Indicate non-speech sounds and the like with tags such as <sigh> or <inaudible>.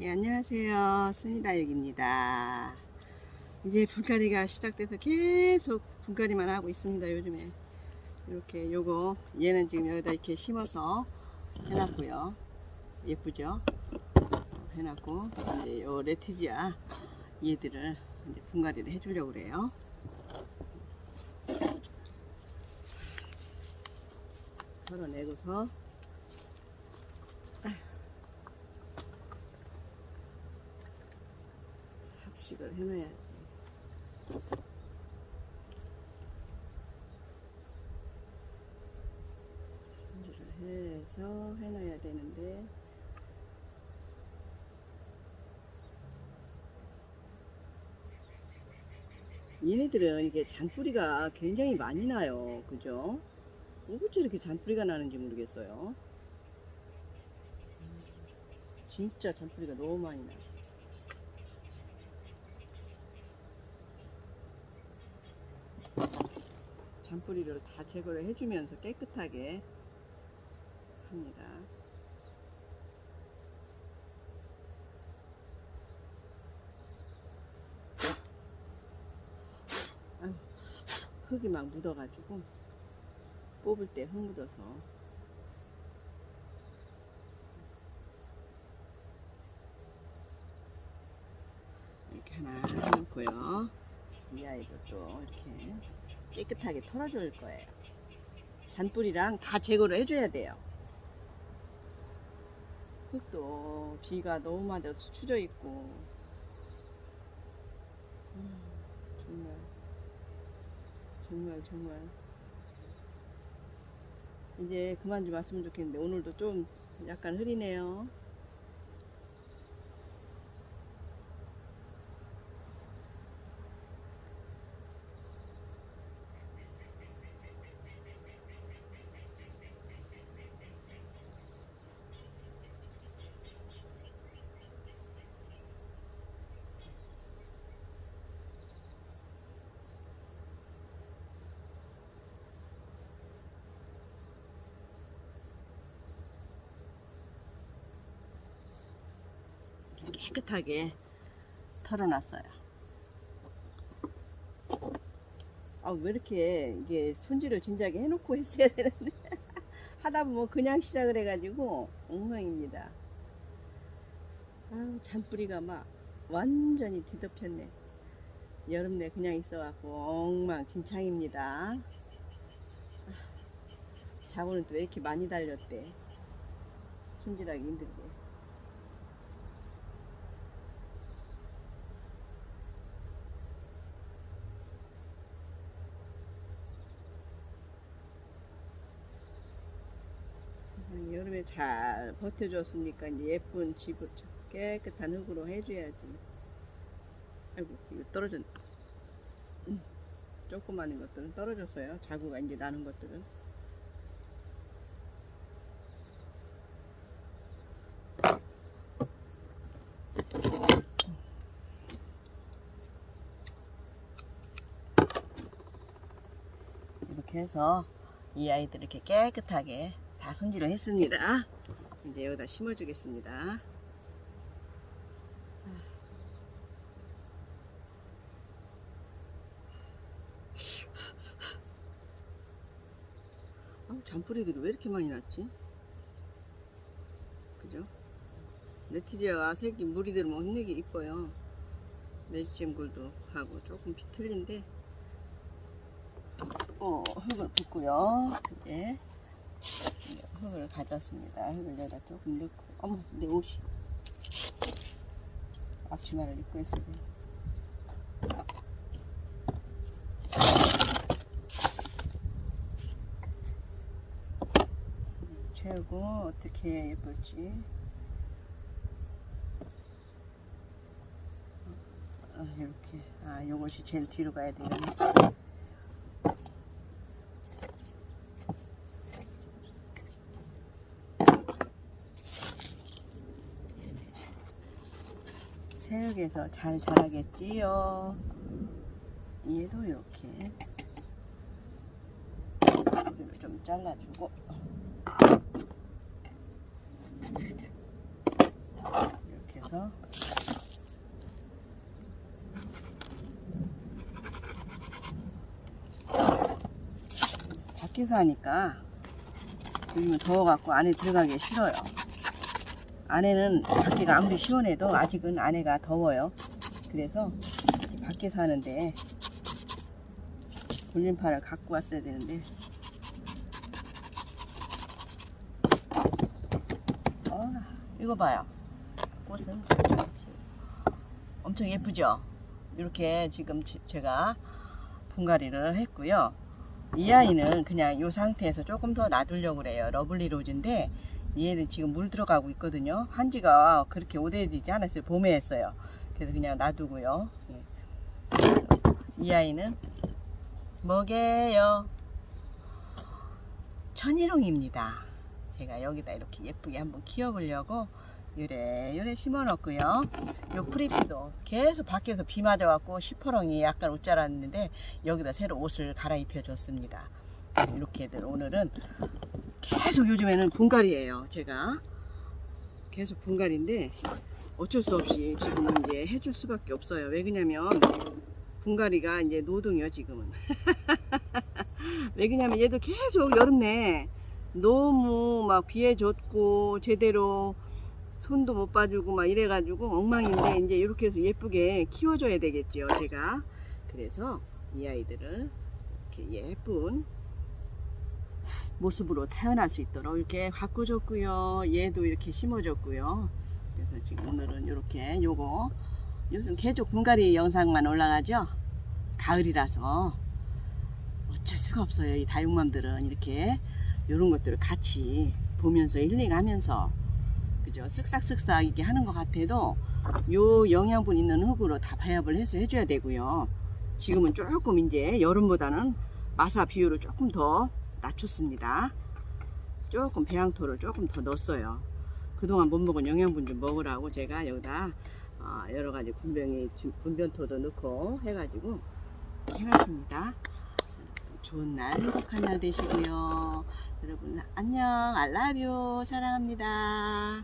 예, 안녕하세요. 순이다육입니다. 이제 분갈이가 시작돼서 계속 분갈이만 하고 있습니다. 요즘에 이렇게 요거 얘는 지금 여기다 이렇게 심어서 해놨고요. 예쁘죠? 해놨고 이제 요 레티지아 얘들을 이제 분갈이를 해주려고 그래요. 털어내고서 합식을 해놔야지. 손질을 해서 해놔야 되는데 얘네들은 이게 잔뿌리가 굉장히 많이 나요. 그죠? 어째 이렇게 잔뿌리가 나는지 모르겠어요. 진짜 잔뿌리가 너무 많이 나요. 잔뿌리를 다 제거를 해주면서 깨끗하게 합니다. 흙이 막 묻어가지고 뽑을 때 흙 묻어서 이렇게 하나 해놓고요. 이 아이도 또 이렇게 깨끗하게 털어줄 거예요. 잔뿌리랑 다 제거를 해줘야 돼요. 흙도 비가 너무 맞아서 추져 있고 음, 정말 정말 정말 이제 그만 좀 왔으면 좋겠는데 오늘도 좀 약간 흐리네요. 깨끗하게 털어놨어요. 아, 왜 이렇게 이게 손질을 진작에 해놓고 <laughs> 했어야 되는데 하다 보면 그냥 시작을 해가지고 엉망입니다. 아, 잔뿌리가 막 완전히 뒤덮였네. 여름 내 그냥 있어갖고 엉망진창입니다. 아, 자고는 또 왜 이렇게 많이 달렸대. 손질하기 힘들게. 여름에 잘 버텨줬으니까 이제 예쁜 집을 깨끗한 흙으로 해줘야지. 아이고 이거 떨어졌네. 음, 조그마한 것들은 떨어졌어요. 자구가 이제 나는 것들은. 이렇게 해서 이 아이들 이렇게 깨끗하게 다 손질을 했습니다. 이제 여기다 심어주겠습니다. 아, 잔뿌리들이 왜 이렇게 많이 났지? 그죠? 네티지아가 색이 무리들 게 이뻐요. 매직잼굴도 하고 조금 비틀린데 어, 흙을 붓고요. 이제 흙을 가졌습니다. 흙을 여기다 조금 넣고 어머 내 옷이 앞치마를 입고 있어야 돼. 채우고 어떻게 예쁠지 어, 이렇게 아 요것이 제일 뒤로 가야 되겠네. 새흙에서 잘 자라겠지요. 얘도 이렇게 좀 잘라주고 이렇게 해서 밖에서 하니까 요즘은 더워갖고 안에 들어가기 싫어요. 안에는 밖에가 아무리 시원해도 아직은 안에가 더워요. 그래서 밖에서 하는데 돌림판을 갖고 왔어야 되는데 어, 이거 봐요. 꽃은 엄청 예쁘죠? 이렇게 지금 지- 제가 분갈이를 했고요. 이 아이는 그냥 이 상태에서 조금 더 놔두려고 그래요. 러블리 로즈인데 얘는 지금 물 들어가고 있거든요. 한지가 그렇게 오래되지 않았어요. 봄에 했어요. 그래서 그냥 놔두고요. 예. 이 아이는 뭐게요? 천일홍입니다. 제가 여기다 이렇게 예쁘게 한번 키워보려고 요래 요래 심어놨고요. 요 프리피도 계속 밖에서 비 맞아갖고 시퍼렁이 약간 옷 자랐는데 여기다 새로 옷을 갈아입혀 줬습니다. 이렇게들 오늘은 계속 요즘에는 분갈이에요. 제가 계속 분갈인데 어쩔 수 없이 지금은 이제 해줄 수밖에 없어요. 왜 그러냐면 분갈이가 이제 노동이요 지금은. <laughs> 왜 그러냐면 얘도 계속 여름 내 너무 막 비에 젖고 제대로 손도 못 봐주고 막 이래가지고 엉망인데 이제 이렇게 해서 예쁘게 키워줘야 되겠죠 제가 그래서 이 아이들을 이렇게 예쁜 모습으로 태어날 수 있도록 이렇게 가꾸줬고요. 얘도 이렇게 심어줬고요. 그래서 지금 오늘은 이렇게 요거 요즘 계속 분갈이 영상만 올라가죠? 가을이라서 어쩔 수가 없어요. 이 다육맘들은 이렇게 이런 것들을 같이 보면서 힐링하면서 그죠? 쓱싹쓱싹 이렇게 하는 것 같아도 요 영양분 있는 흙으로 다 배합을 해서 해줘야 되고요. 지금은 조금 이제 여름보다는 마사 비율을 조금 더 낮췄습니다. 조금 배양토를 조금 더 넣었어요. 그동안 못 먹은 영양분 좀 먹으라고 제가 여기다 어, 여러 가지 분변이 분변토도 넣고 해가지고 해놨습니다. 좋은 날 행복한 날 되시고요. 여러분 안녕. 알라뷰 사랑합니다